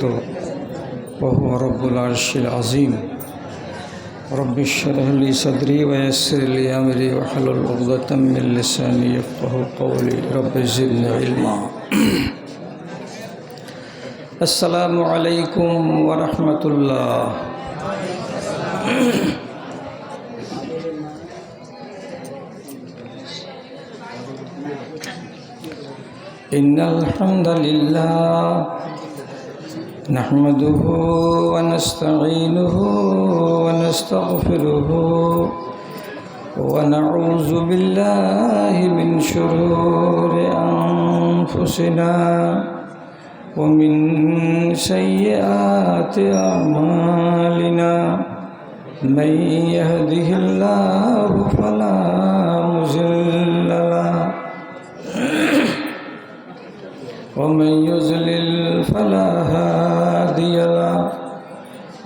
توكلت وهو رب العرش العظيم. رب اشرح لي صدري ويسر لي أمري واحلل عقدة من لساني يفقه قولي. رب زدني علما. السلام عليكم ورحمة الله. إن الحمد لله نحمده ونستعينه ونستغفره ونعوذ بالله من شرور أنفسنا ومن سيئات أعمالنا. من يهده الله فلا مضل له. ومن يضلل فلا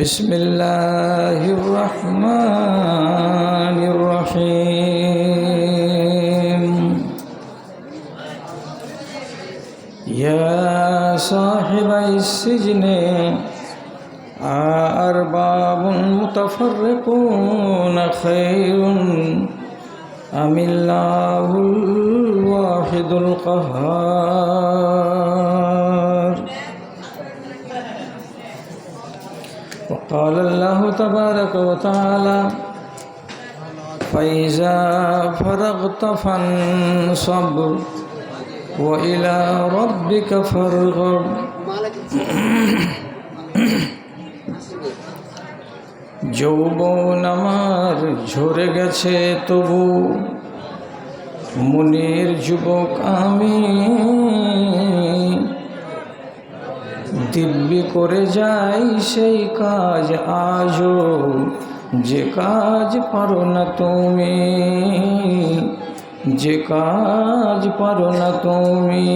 بسم الله الرحمن الرحيم. يا صاحب السجن أأرباب متفرقون خير أم الله الواحد القهار؟ وقال الله تبارك وتعالى فإذا فرغت فانصب وإلى ربك فارغب যৌবন আমার ঝরে গেছে তবু মনের যুবক আমি দিব্যি করে যাই সেই কাজ আজও। যে কাজ পারো না তুমি, যে কাজ পারো না তুমি।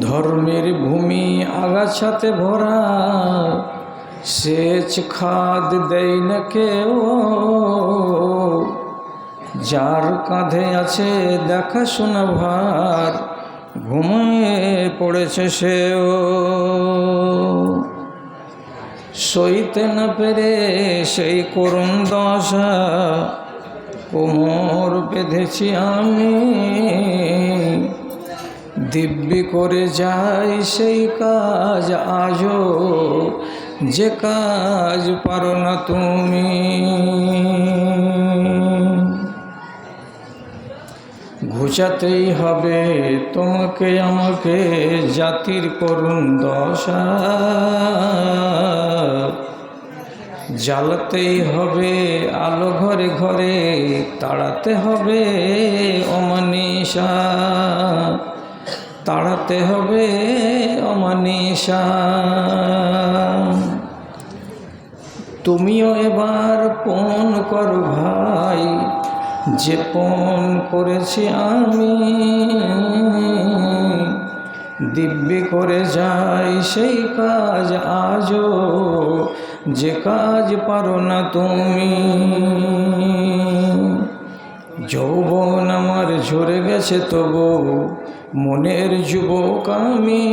ধর্মের ভূমি আগাছাতে ভরা, সেচ খাদ দেয় না কেউ। যার কাঁধে আছে দেখাশোনা ভার, ঘুমিয়ে পড়েছে সেও। সইতে না পেরে সেই করুণ দশা, কোমর বেঁধেছি আমি। দিব্যি করে যাই সেই কাজ আজও, যে কাজ পারো না তুমি। ঘুচাতেই হবে তোমাকে, আমাকে জাতির করুণ দশা। জ্বালাতেই হবে আলো ঘরে ঘরে, তাড়াতে হবে অমানিসা তাড়াতে হবে অমানিসা তুমিও এবার পণ করো ভাই যে পণ করেছি আমি, দিব্যি করে যাই সেই কাজ আজও, যে কাজ পারো না তুমি। যৌবন আমার ঝরে গেছে তবু, মনের যুবক আমি।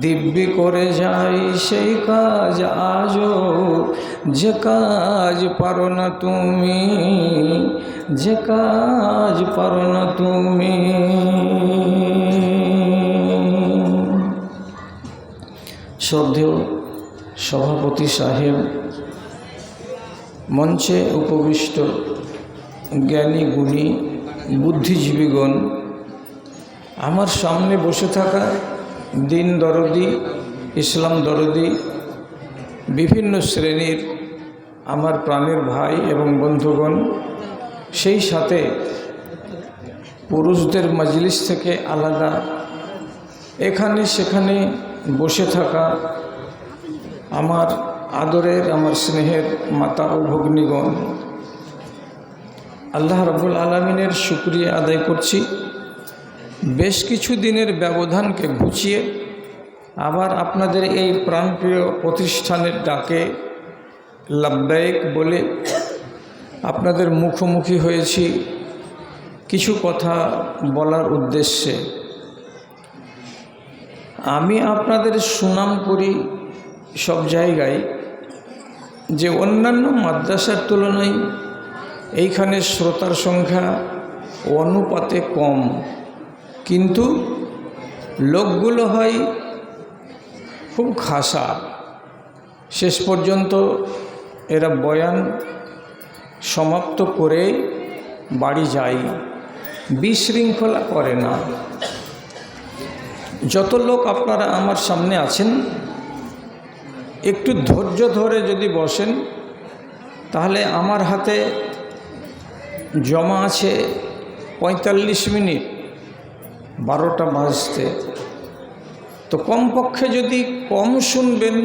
দিব্যি করে যাই সেই কাজ আজও। যে কাজ পারো না তুমি, যে কাজ পারো না তুমি। শ্রদ্ধেয় সভাপতি সাহেব, মঞ্চে উপবিষ্ট জ্ঞানী গুণী, বুদ্ধিজীবীগণ, আমার সামনে বসে থাকা দিন দরদি, ইসলাম দরদি, বিভিন্ন শ্রেণির আমার প্রাণের ভাই এবং বন্ধুগণ, সেই সাথে পুরুষদের মজলিস থেকে আলাদা, এখানে সেখানে বসে থাকা আমার আদরের, আমার স্নেহের মাতা ও ভগ্নীগণ। আল্লাহ রবুল আলমিনের শুক্রিয়া আদায় করছি। বেশ কিছু দিনের ব্যবধানকে ঘুচিয়ে আবার আপনাদের এই প্রাণপ্রিয় প্রতিষ্ঠানের ডাকে লাভদায়ক বলে আপনাদের মুখোমুখি হয়েছি কিছু কথা বলার উদ্দেশ্যে। আমি আপনাদের সুনাম করি সব জায়গায় যে অন্যান্য মাদ্রাসার তুলনায় এইখানে শ্রোতার সংখ্যা অনুপাতে কম। কিন্তু লোকগুলো হয় খুব খাসা। শেষ পর্যন্ত এরা বয়ান সমাপ্ত করে বাড়ি যায়, বিশৃঙ্খলা করে না। যত লোক আপনারা আমার সামনে আছেন, একটু ধৈর্য ধরে যদি বসেন, তাহলে আমার হাতে জমা আছে পঁয়তাল্লিশ মিনিট। বারোটা বাজতে। তো কমপক্ষে যদি কম শুনবেন,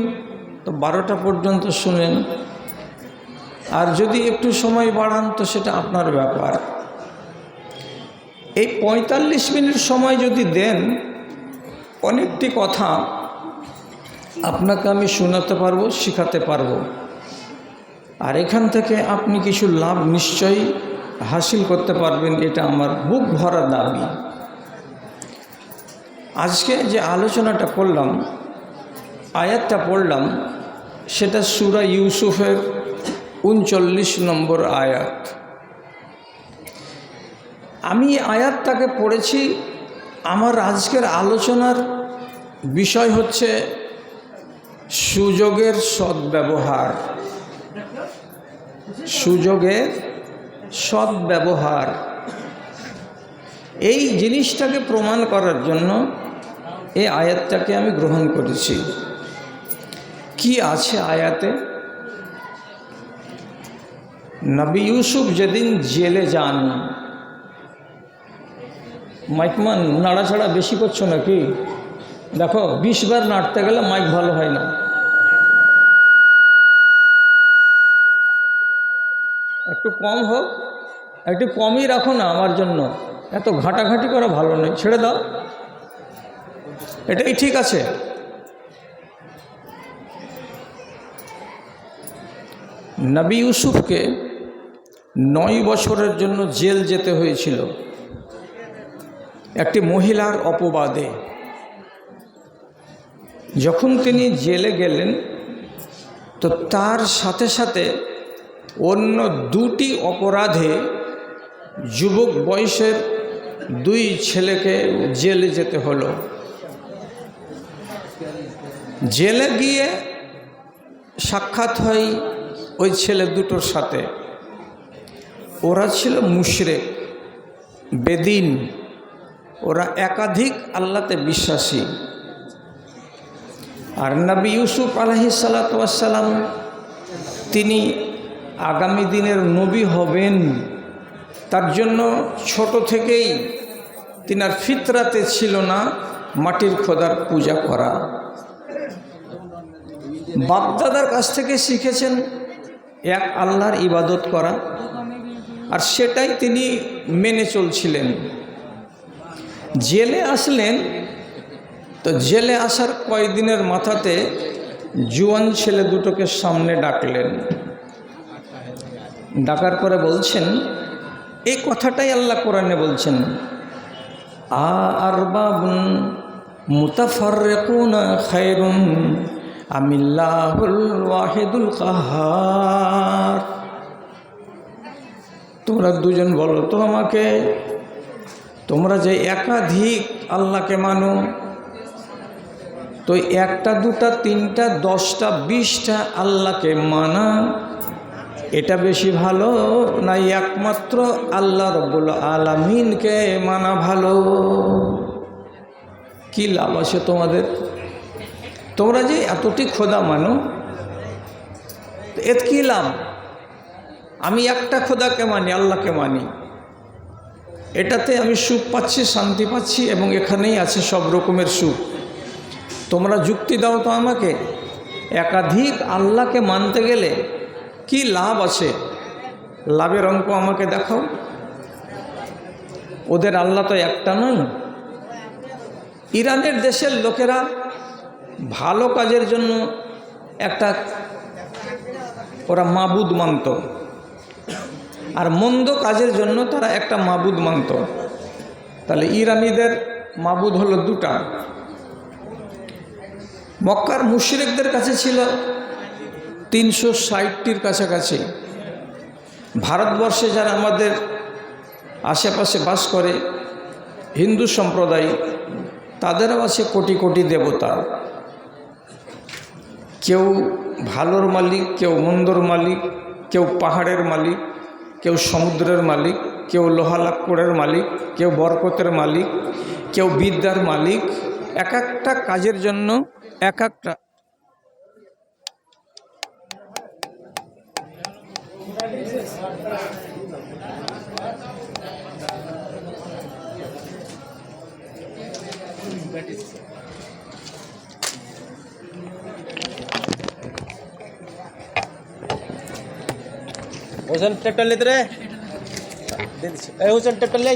তো বারোটা পর্যন্ত শুনেন। আর যদি একটু সময় বাড়ান, তো সেটা আপনার ব্যাপার। এই পঁয়তাল্লিশ মিনিট সময় যদি দেন, অনেকটি কথা আপনাকে আমি শোনাতে পারব, শেখাতে পারব। আর এখান থেকে আপনি কিছু লাভ নিশ্চয়ই হাসিল করতে পারবেন, এটা আমার বুক ভরা দাবি। আজকে যে আলোচনাটা করলাম, আয়াতটা পড়লাম, সেটা সুরা ইউসুফের উনচল্লিশ নম্বর আয়াত। আমি আয়াতটাকে পড়েছি, আমার আজকের আলোচনার বিষয় হচ্ছে সুযোগের সদ্ব্যবহার। সুযোগের সদ্ব্যবহার। এই জিনিসটাকে প্রমাণ করার জন্য এই আয়াতটাকে আমি গ্রহণ করেছি। কি আছে আয়াতে? নবী ইউসুফ যেদিন জেলে যান মাইকমান নাড়াছাড়া বেশি করছ নাকি? দেখো, বিশ বার নাড়তে গেলে মাইক ভালো হয় না। একটু কম হোক, একটু কমই রাখো না আমার জন্য। এত ঘাটাঘাটি করা ভালো নয়। ছেড়ে দাও। এটাই ঠিক আছে? নবী ইউসুফকে নয় বছরের জন্য জেল যেতে হয়েছিল। একটি মহিলার অপবাদে। যখন তিনি জেলে গেলেন, তো তার সাথে সাথে অন্য দুটি অপরাধে যুবক বয়সের দুই ছেলেকে জেলে যেতে হলো। জেলে গিয়ে সাক্ষাৎ হয় ওই ছেলে দুটোর সাথে। ওরা ছিল মুশরেক, বেদিন। ওরা একাধিক আল্লাতে বিশ্বাসী। আর নবী ইউসুফ আলহি সালাতাম তিনি আগামী দিনের নবী হবেন। তার জন্য ছোট থেকেই তিনার ফিতরাতে ছিল না মাটির খোদার পূজা করা। বাপদাদার কাছ থেকে শিখেছেন এক আল্লাহর ইবাদত করা, আর সেটাই তিনি মেনে চলছিলেন। জেলে আসলেন, তো জেলে আসার কয়েকদিনের মাথাতে জুয়ান ছেলে দুটোকে সামনে ডাকলেন। ডাকার পরে বলছেন, এই কথাটাই আল্লাহ কোরআনে বলছেন আর বাবুন মুতাফারকুন খায়রুন আমিল্লাহুল ওয়াহিদুল কাহার। তোমরা দুজন বলো তো আমাকে, তোমরা যে একাধিক আল্লাহকে মানো, তো একটা, দুটা, তিনটা, দশটা, বিশটা আল্লাহকে মানা, এটা বেশি ভালো না একমাত্র আল্লাহ রব্বুল আলমিনকে মানা ভালো? কি লাভ আছে তোমাদের? তোমরা যে এতটি খোদা মানো এত কী লাভ? আমি একটা খোদাকে মানি, আল্লাহকে মানি। এটাতে আমি সুখ পাচ্ছি, শান্তি পাচ্ছি, এবং এখানেই আছে সব রকমের সুখ। তোমরা যুক্তি দাও তো আমাকে, একাধিক আল্লাহকে মানতে গেলে কি লাভ আছে? লাভের অঙ্ক আমাকে দেখাও। ওদের আল্লাহ তো একটা নয়। ইরানের দেশের লোকেরা ভালো কাজের জন্য একটা ওরা মাবুদ মানত। আর মন্দ কাজের জন্য তারা একটা মাবুদ মানত। তাহলে ইরানিদের মাবুদ হলো দুটা। মক্কার মুশরিকদের কাছে ছিল তিনশো ষাটটির কাছাকাছি। ভারতবর্ষে যারা আমাদের আশেপাশে বাস করে, হিন্দু সম্প্রদায়, তাদেরও আছে কোটি কোটি দেবতা। কেউ ভালোর মালিক, কেউ মন্দর মালিক, কেউ পাহাড়ের মালিক, কেউ সমুদ্রের মালিক, কেউ লোহালাক্কড়ের মালিক, কেউ বরকতের মালিক, কেউ বিদ্যার মালিক, এক একটা কাজের জন্য এক একটা হোসেন हुसैन ट्रैक्टर लेते रहे? हुसैन ले।